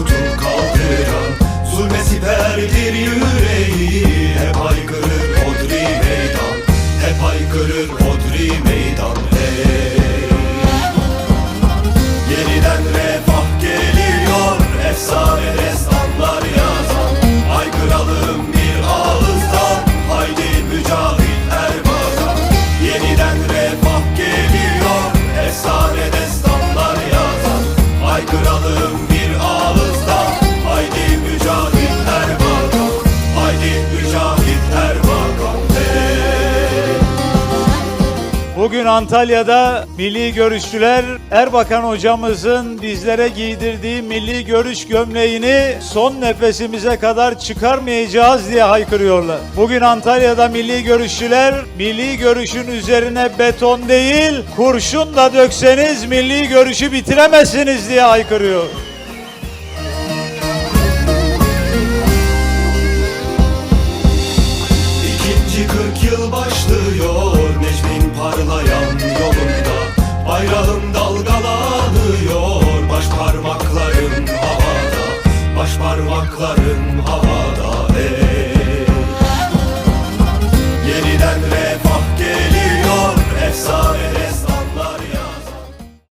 tutup kaldıran Zulme siperdir yüreği. Hep haykırır hodri meydan Hep haykırır hodri meydan Bugün Antalya'da milli görüşçüler Erbakan hocamızın bizlere giydirdiği milli görüş gömleğini son nefesimize kadar çıkarmayacağız diye haykırıyorlar. Bugün Antalya'da milli görüşçüler milli görüşün üzerine beton değil kurşun da dökseniz milli görüşü bitiremezsiniz diye haykırıyor. Baş parmaklarım havada. ey